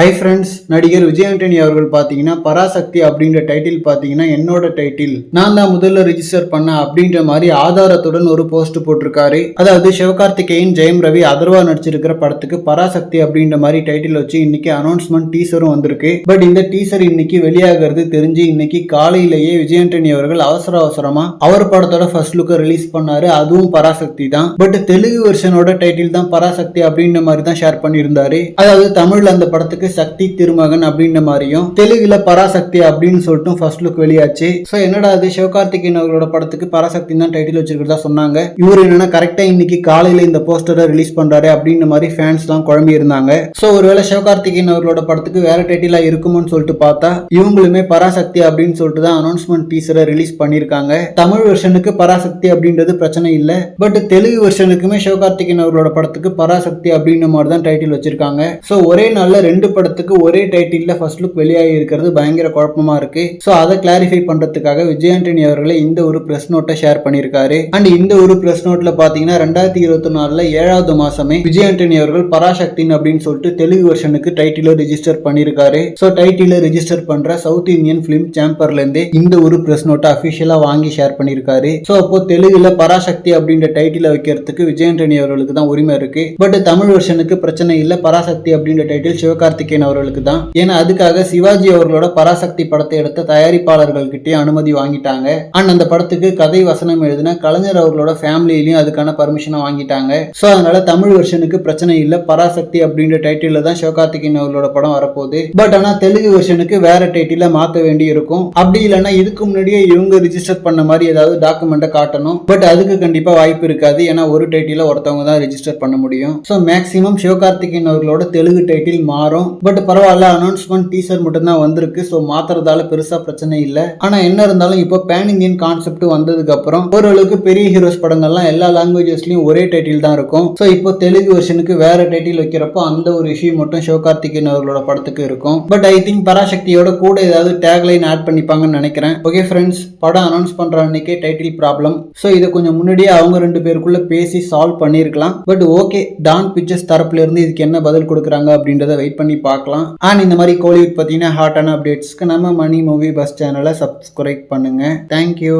Hi friends நடிகர் விஜய் ஆண்டனி அவர்கள் பார்த்தீங்கன்னா பராசக்தி அப்படின்ற டைட்டில் பார்த்தீங்கன்னா என்னோட டைட்டில் நான் தான் முதல்ல ரிஜிஸ்டர் பண்ண அப்படின்ற மாதிரி ஆதாரத்துடன் ஒரு போஸ்ட் போட்டிருக்காரு. அதாவது சிவகார்த்திகேயன் ஜெயம் ரவி அதர்வா நடிச்சிருக்கிற படத்துக்கு பராசக்தி அப்படின்ற மாதிரி டைட்டில் வச்சு இன்னைக்கு அனௌன்ஸ்மெண்ட் டீசரும் வந்திருக்கு. பட் இந்த டீசர் இன்னைக்கு வெளியாகிறது தெரிஞ்சு இன்னைக்கு காலையிலேயே விஜய் ஆண்டனி அவர்கள் அவசர அவசரமா அவர் படத்தோட ஃபர்ஸ்ட் லுக்கை ரிலீஸ் பண்ணாரு. அதுவும் பராசக்தி தான். பட் தெலுங்கு வெர்ஷனோட டைட்டில் தான் பராசக்தி அப்படின்ற மாதிரி தான் ஷேர் பண்ணியிருந்தாரு. அதாவது தமிழ்ல அந்த படத்துக்கு சக்தி திருமகன் அப்படின்ற மாதிரியும் தெலுங்குல பராசக்தி அப்படின்னு சொல்லிட்டு ஃபர்ஸ்ட் லுக் வெளியாச்சு. ஸோ என்னடா அது சிவகார்த்திகேயன் அவர்களோட படத்துக்கு பராசக்தி தான் டைட்டில் வச்சிருக்கிறதா சொன்னாங்க. இவர் என்னன்னா கரெக்டா இன்னைக்கு காலையில இந்த போஸ்டரை ரிலீஸ் பண்றாரு அப்படின்ற மாதிரி ஃபேன்ஸ் எல்லாம் குழம்பி இருந்தாங்க. ஸோ ஒருவேளை சிவகார்த்திகேயன் அவர்களோட படத்துக்கு வேற டைட்டிலா இருக்குமோன்னு சொல்லிட்டு பார்த்தா இவங்களுமே பராசக்தி அப்படின்னு சொல்லிட்டு தான் அனௌன்ஸ்மெண்ட் டீசரை ரிலீஸ் பண்ணியிருக்காங்க. தமிழ் வெர்ஷனுக்கு பராசக்தி அப்படின்றது பிரச்சனை இல்லை. பட் தெலுங்கு வெர்ஷனுக்குமே சிவகார்த்திகேயன் அவர்களோட படத்துக்கு பராசக்தி அப்படின்ற மாதிரி தான் டைட்டில் வச்சிருக்காங்க. ஸோ ஒரே நாளில் ரெண்டு படத்துக்கு ஒரே டைட்டில் ஃபர்ஸ்ட் லுக் வெளியாகி இருக்கிறது. பயங்கர குழப்பமா இருக்கு. ஸோ அதை கிளாரிஃபை பண்றதுக்காக விஜயாண்டனி அவர்களை அவர்களே இந்த ஒரு பிரஸ் நோட்டை ஷேர் பண்ணியிருக்காரு. அண்ட் இந்த ஒரு பிரஸ் நோட்ல பாத்தீங்கன்னா ரெண்டாயிரத்தி இருபத்தி நாலுல ஏழாவது மாசமே விஜய் ஆண்டனி அவர்கள் பராசக்தின் அப்படின்னு சொல்லிட்டு தெலுங்கு வெர்ஷனுக்கு டைட்டில ரிஜிஸ்டர் பண்ணியிருக்காரு. ஸோ டைட்டில ரிஜிஸ்டர் பண்ற சவுத் இந்தியன் பிலிம் சாம்பர்ல இருந்தே இந்த ஒரு பிரஸ் நோட்டை அபிஷியலா வாங்கி ஷேர் பண்ணியிருக்காரு. ஸோ அப்போ தெலுங்குல பராசக்தி அப்படின்ற டைட்டில வைக்கிறதுக்கு விஜயாண்டனி அவர்களுக்கு தான் உரிமை இருக்கு. பட் தமிழ் வெர்ஷனுக்கு பிரச்சனை இல்லை. பராசக்தி அப்படின்ற டைட்டில் கார்த்திகேயன் அவர்களுக்கு தான். ஏன்னா அதுக்காக சிவாஜி அவர்களோட பராசக்தி படத்தை எடுத்த தயாரிப்பாளர்கள் கிட்டே அனுமதி வாங்கிட்டாங்க. அண்ட் அந்த படத்துக்கு கதை வசனம் எழுதின கலைஞர் அவர்களோட ஃபேமிலியிலையும் அதுக்கான பர்மிஷனை வாங்கிட்டாங்க. ஸோ அதனால தமிழ் வெர்ஷனுக்கு பிரச்சனை இல்லை. பராசக்தி அப்படின்ற டைட்டில் தான் சிவகார்த்திகேயன் அவர்களோட படம் வரப்போகுது. பட் ஆனால் தெலுங்கு வெர்ஷனுக்கு வேற டைட்டில மாற்ற வேண்டி இருக்கும். அப்படி இல்லைன்னா இதுக்கு முன்னாடியே இவங்க ரிஜிஸ்டர் பண்ண மாதிரி ஏதாவது டாக்குமெண்ட்டை காட்டணும். பட் அதுக்கு கண்டிப்பாக வாய்ப்பு இருக்காது. ஏன்னா ஒரு டைட்டில ஒருத்தவங்க தான் ரிஜிஸ்டர் பண்ண முடியும். ஸோ மேக்ஸிமம் சிவகார்த்திகேயன் அவர்களோட தெலுங்கு டைட்டில் மாறும். பட் பரவாயில்ல அனௌன்ஸ்மெண்ட் டீசர் மட்டும்தான் வந்திருக்கு. ஸோ மாத்துறதால பெருசா பிரச்சனை இல்லை. ஆனா என்ன இருந்தாலும் இப்போ பேன் இந்தியன் கான்செப்ட் வந்ததுக்கு அப்புறம் ஓரளவுக்கு பெரிய ஹீரோஸ் படங்கள்லாம் எல்லா லாங்குவேஜஸ்லயும் ஒரே டைட்டில் தான் இருக்கும். ஸோ இப்போ தெலுங்கு வெர்ஷனுக்கு வேற டைட்டில் வைக்கிறப்போ அந்த ஒரு இஷ்யூ மட்டும் சிவகார்த்திகேயன் அவர்களோட படத்துக்கு இருக்கும். பட் ஐ திங்க் பராசக்தியோட கூட ஏதாவது டேக்லைன் ஆட் பண்ணிப்பாங்கன்னு நினைக்கிறேன். ஓகே ஃப்ரெண்ட்ஸ் படம் அனௌன்ஸ் பண்ற அன்னைக்கே டைட்டில் ப்ராப்ளம் ஸோ இதை கொஞ்சம் முன்னாடியே அவங்க ரெண்டு பேருக்குள்ள பேசி சால்வ் பண்ணியிருக்கலாம். பட் ஓகே டான் பிக்சர்ஸ் தரப்புல இருந்து இதுக்கு என்ன பதில் கொடுக்குறாங்க அப்படின்றத வெயிட் பண்ணி பார்க்கலாம். அண்ட் இந்த மாதிரி கோழி பார்த்தீங்கன்னா ஹாட்டான அப்டேட்ஸ்க்கு நம்ம மணி மூவி பஸ் சேனலை சப்ஸ்கிரைப் பண்ணுங்க. Thank you